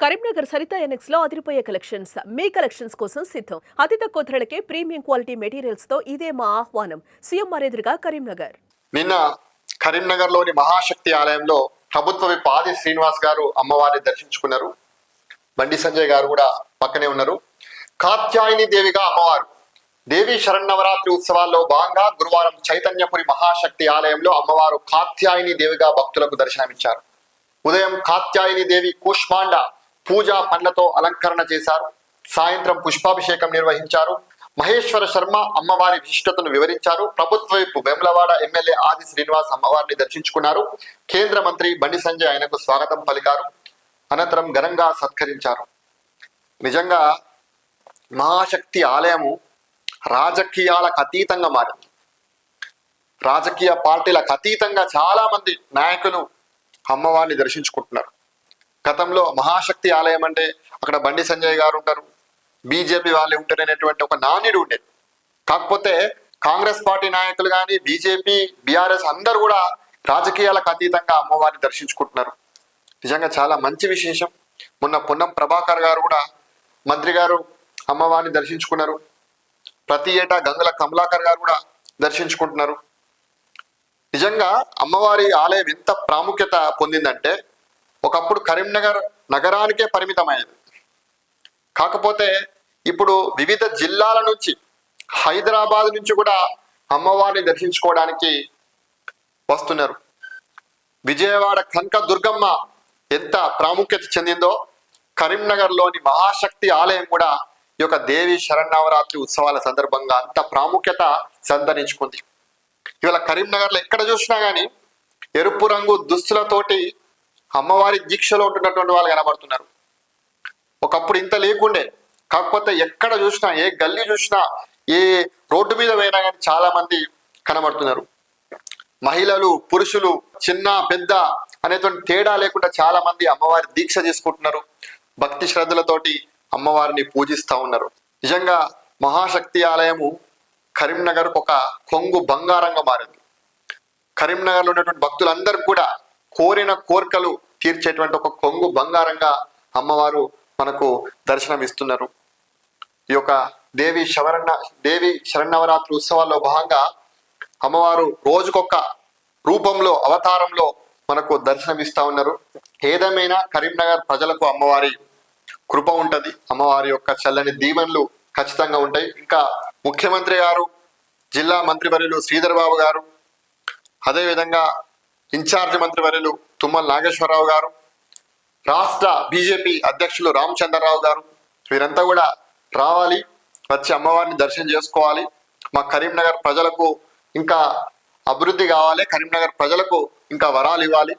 కరీంనగర్ సరిత ఎనెక్స్లో అదిరిపోయే కలెక్షన్స్. మీ కలెక్షన్స్ కోసం సిద్ధం. అతి తక్కువ ధరలకే ప్రీమియం క్వాలిటీ మెటీరియల్స్తో ఇదే మా ఆహ్వానం. సీఎం ఎదురుగా కరీంనగర్. నిన్న కరీంనగర్లోని మహాశక్తి ఆలయంలో ప్రభుత్వ పాది శ్రీనివాస్ గారు అమ్మవారిని దర్శించుకున్నారు. బండి సంజయ్ గారు కూడా పక్కనే ఉన్నారు. కాత్యాయని దేవిగా అమ్మవారు. దేవి శరన్నవరాత్రి ఉత్సవాల్లో భాగంగా గురువారం చైతన్యపురి మహాశక్తి ఆలయంలో అమ్మవారు కాత్యాయని దేవిగా భక్తులకు దర్శనమిచ్చారు. ఉదయం కాత్యాయని దేవి కూష్మాండ పూజా పండ్లతో అలంకరణ చేశారు. సాయంత్రం పుష్పాభిషేకం నిర్వహించారు. మహేశ్వర శర్మ అమ్మవారి విశిష్టతను వివరించారు. ప్రభుత్వ వైపు వేములవాడ ఎమ్మెల్యే ఆది శ్రీనివాస్ అమ్మవారిని దర్శించుకున్నారు. కేంద్ర మంత్రి బండి సంజయ్ ఆయనకు స్వాగతం పలికారు. అనంతరం ఘనంగా సత్కరించారు. నిజంగా మహాశక్తి ఆలయము రాజకీయాలకు అతీతంగా మారింది. రాజకీయ పార్టీలకు అతీతంగా చాలా మంది నాయకులు అమ్మవారిని దర్శించుకుంటున్నారు. గతంలో మహాశక్తి ఆలయం అంటే అక్కడ బండి సంజయ్ గారు ఉంటారు బీజేపీ వాళ్ళు ఉంటారనేటువంటి ఒక నాణ్యుడు ఉండేది. కాకపోతే కాంగ్రెస్ పార్టీ నాయకులు కానీ బీజేపీ బీఆర్ఎస్ అందరూ కూడా రాజకీయాలకు అతీతంగా అమ్మవారిని దర్శించుకుంటున్నారు. నిజంగా చాలా మంచి విశేషం. మొన్న పొన్నం ప్రభాకర్ గారు కూడా మంత్రి గారు అమ్మవారిని దర్శించుకున్నారు. ప్రతి ఏటా గంగుల కమలాకర్ గారు కూడా దర్శించుకుంటున్నారు. నిజంగా అమ్మవారి ఆలయం ఎంత ప్రాముఖ్యత పొందిందంటే ఒకప్పుడు కరీంనగర్ నగరానికే పరిమితమైనది కాకపోతే ఇప్పుడు వివిధ జిల్లాల నుంచి హైదరాబాద్ నుంచి కూడా అమ్మవారిని దర్శించుకోవడానికి వస్తున్నారు. విజయవాడ కనక దుర్గమ్మ ఎంత ప్రాముఖ్యత చెందిందో కరీంనగర్లోని మహాశక్తి ఆలయం కూడా ఈ యొక్క దేవి శరణవరాత్రి ఉత్సవాల సందర్భంగా అంత ప్రాముఖ్యత సంతరించుకుంది. ఇవాళ కరీంనగర్లో ఎక్కడ చూసినా కానీ ఎరుపు రంగు దుస్తులతోటి అమ్మవారి దీక్షలో ఉంటున్నటువంటి వాళ్ళు కనబడుతున్నారు. ఒకప్పుడు ఇంత లేకుండే. కాకపోతే ఎక్కడ చూసినా ఏ గల్లీ చూసినా ఏ రోడ్డు మీద పోయినా కానీ చాలా మంది కనబడుతున్నారు. మహిళలు పురుషులు చిన్న పెద్ద అనేటువంటి తేడా లేకుండా చాలా మంది అమ్మవారి దీక్ష చేసుకుంటున్నారు. భక్తి శ్రద్ధలతోటి అమ్మవారిని పూజిస్తా ఉన్నారు. నిజంగా మహాశక్తి ఆలయము కరీంనగర్ ఒక కొంగు బంగారంగా మారింది. కరీంనగర్లో ఉన్నటువంటి భక్తులందరూ కూడా కోరిన కోరికలు తీర్చేటువంటి ఒక కొంగు బంగారంగా అమ్మవారు మనకు దర్శనం ఇస్తున్నారు ఈ యొక్క దేవి శవరణ దేవి శరణవరాత్రి ఉత్సవాల్లో భాగంగా అమ్మవారు రోజుకొక రూపంలో అవతారంలో మనకు దర్శనం ఇస్తా ఉన్నారు. ఏదేమైనా కరీంనగర్ ప్రజలకు అమ్మవారి కృప ఉంటుంది. అమ్మవారి యొక్క చల్లని దీవెనలు ఖచ్చితంగా ఉంటాయి. ఇంకా ముఖ్యమంత్రి గారు జిల్లా మంత్రివర్యులు శ్రీధర్ బాబు గారు అదేవిధంగా ఇన్ఛార్జ్ మంత్రివర్యులు తుమ్మల నాగేశ్వరరావు గారు రాష్ట్ర బీజేపీ అధ్యక్షులు రామచంద్రరావు గారు వీరంతా కూడా రావాలి వచ్చి అమ్మవారిని దర్శనం చేసుకోవాలి. మా కరీంనగర్ ప్రజలకు ఇంకా అభివృద్ధి కావాలి కరీంనగర్ ప్రజలకు ఇంకా వరాలు ఇవ్వాలి.